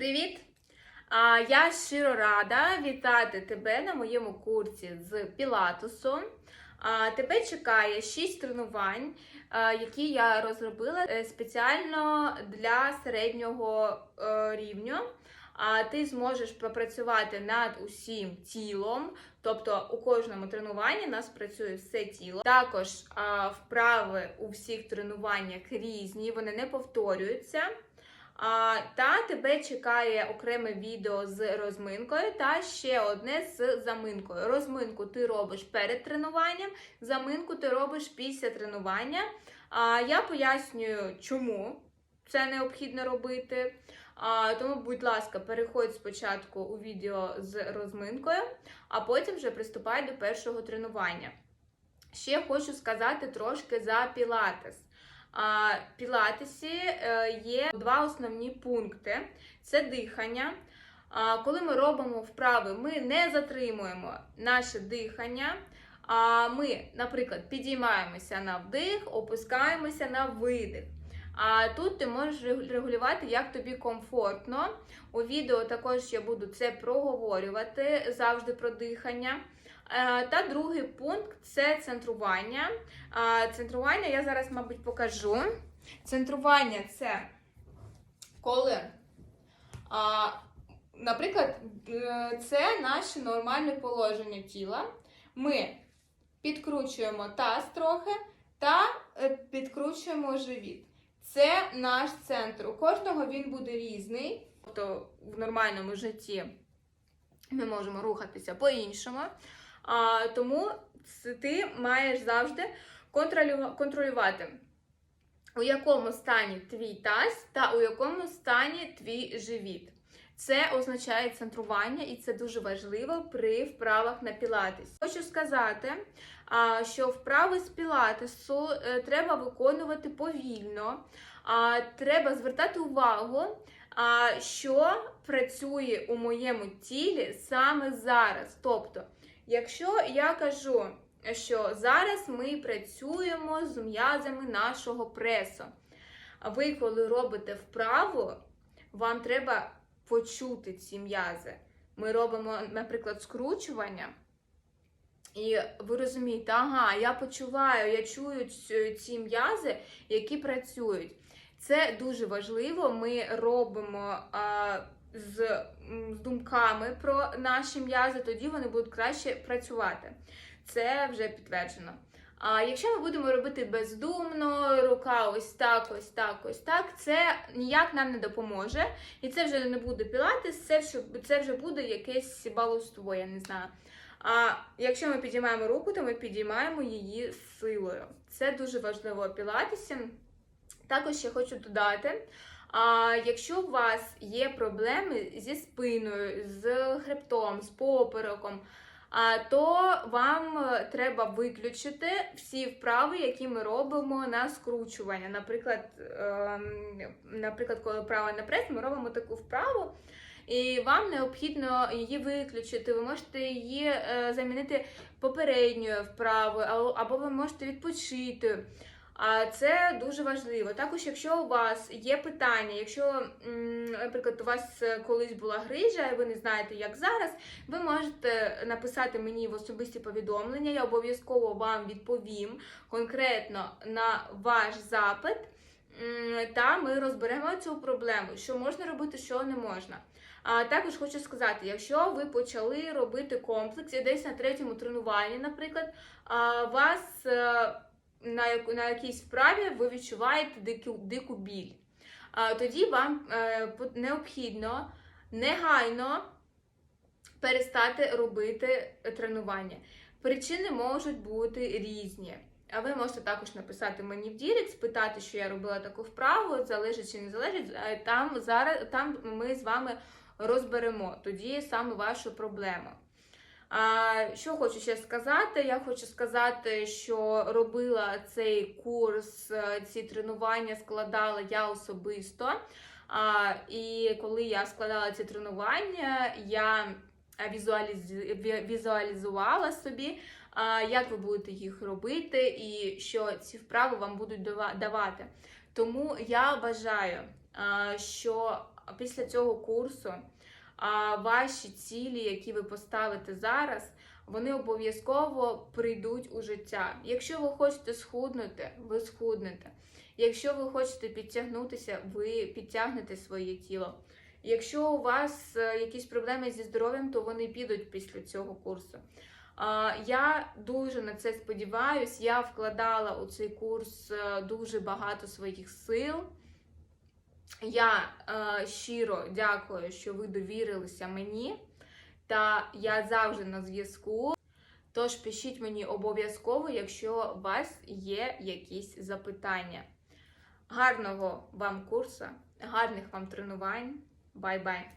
Привіт! Я щиро рада вітати тебе на моєму курсі з Пілатусу. Тебе чекає 6 тренувань, які я розробила е, спеціально для середнього е, рівню. А ти зможеш попрацювати над усім тілом, тобто у кожному тренуванні у нас працює все тіло. Також вправи у всіх тренуваннях різні, вони не повторюються. Та тебе чекає окреме відео з розминкою та ще одне з заминкою. Розминку ти робиш перед тренуванням, заминку ти робиш після тренування. А, я пояснюю, чому це необхідно робити. Тому, будь ласка, переходь спочатку у відео з розминкою, а потім вже приступай до першого тренування. Ще хочу сказати трошки за пілатес. Пілатесі е, є два основні пункти: це дихання. Коли ми робимо вправи, ми не затримуємо наше дихання. А ми, наприклад, підіймаємося на вдих, опускаємося на видих. А тут ти можеш регулювати, як тобі комфортно. У відео також я буду це проговорювати завжди про дихання. Е, Та другий пункт це центрування. Центрування я зараз, мабуть, покажу. Центрування це коли, наприклад, е, це наше нормальне положення тіла. Ми підкручуємо таз трохи та е, підкручуємо живіт. Це наш центр. У кожного він буде різний. Тобто в нормальному житті ми можемо рухатися по-іншому. А, Тому ти маєш завжди контролювати, у якому стані твій таз та у якому стані твій живіт. Це означає центрування, і це дуже важливо при вправах на пілатес. Хочу сказати, що вправи з пілатесу е, треба виконувати повільно, треба звертати увагу, що працює у моєму тілі саме зараз. Тобто, Якщо я кажу, що зараз ми працюємо з м'язами нашого пресу, ви, коли робите вправу, вам треба почути ці м'язи. Ми робимо, наприклад, скручування, і ви розумієте, ага, я почуваю, я чую ці м'язи, які працюють. Це дуже важливо. Ми робимо а, з, з думками про наші м'язи, тоді вони будуть краще працювати. Це вже підтверджено. А якщо ми будемо робити бездумно, рука ось так, ось так, ось так, це ніяк нам не допоможе. І це вже не буде пілатес, це вже, це вже буде якесь балуство, я не знаю. А якщо ми підіймаємо руку, то ми підіймаємо її силою. Це дуже важливо пілатесі. Також ще хочу додати. А якщо у вас є проблеми зі спиною, з хребтом, з попереком, то вам е, треба виключити всі вправи, які ми робимо на скручування. Наприклад, ем, наприклад, коли вправа на прес, ми робимо таку вправу. І вам необхідно її виключити. Ви можете її е, замінити попередньою вправою, або ви можете відпочити. А це дуже важливо. Також, якщо у вас є питання, якщо, наприклад, у вас е, колись була грижа, і ви не знаєте, як зараз, ви можете написати мені в особисті повідомлення. Я обов'язково вам відповім конкретно на ваш запит. Та ми розберемо цю проблему, що можна робити, що не можна. А також хочу сказати, якщо ви почали робити комплекс і десь на третьому тренуванні, наприклад, вас е, на, якійсь вправі ви відчуваєте дику, дику біль. Тоді вам е, необхідно негайно перестати робити тренування. Причини можуть бути різні. А ви можете також написати мені в Дірект, спитати, що я робила таку вправу, залежить чи не залежить. Е, Там зараз там ми з вами розберемо тоді саме вашу проблему. Що хочу ще сказати? Я хочу сказати, що робила цей курс, е, ці тренування складала я особисто. І коли я складала ці тренування, я візуаліз... візуалізувала собі, як ви будете їх робити, і що ці вправи вам будуть давати. Тому я вважаю, а, що після цього курсу а, ваші цілі, які ви поставите зараз, вони обов'язково прийдуть у життя. Якщо ви хочете схуднути, ви схуднете. Якщо ви хочете підтягнутися, ви підтягнете своє тіло. Якщо у вас е, якісь проблеми зі здоров'ям, то вони підуть після цього курсу. Я дуже на це сподіваюсь. Я вкладала у цей курс е, дуже багато своїх сил. Я е, щиро дякую, що ви довірилися мені, та я завжди на зв'язку. Тож пишіть мені обов'язково, якщо у вас є якісь запитання. Гарного вам курсу, гарних вам тренувань. Бай-бай!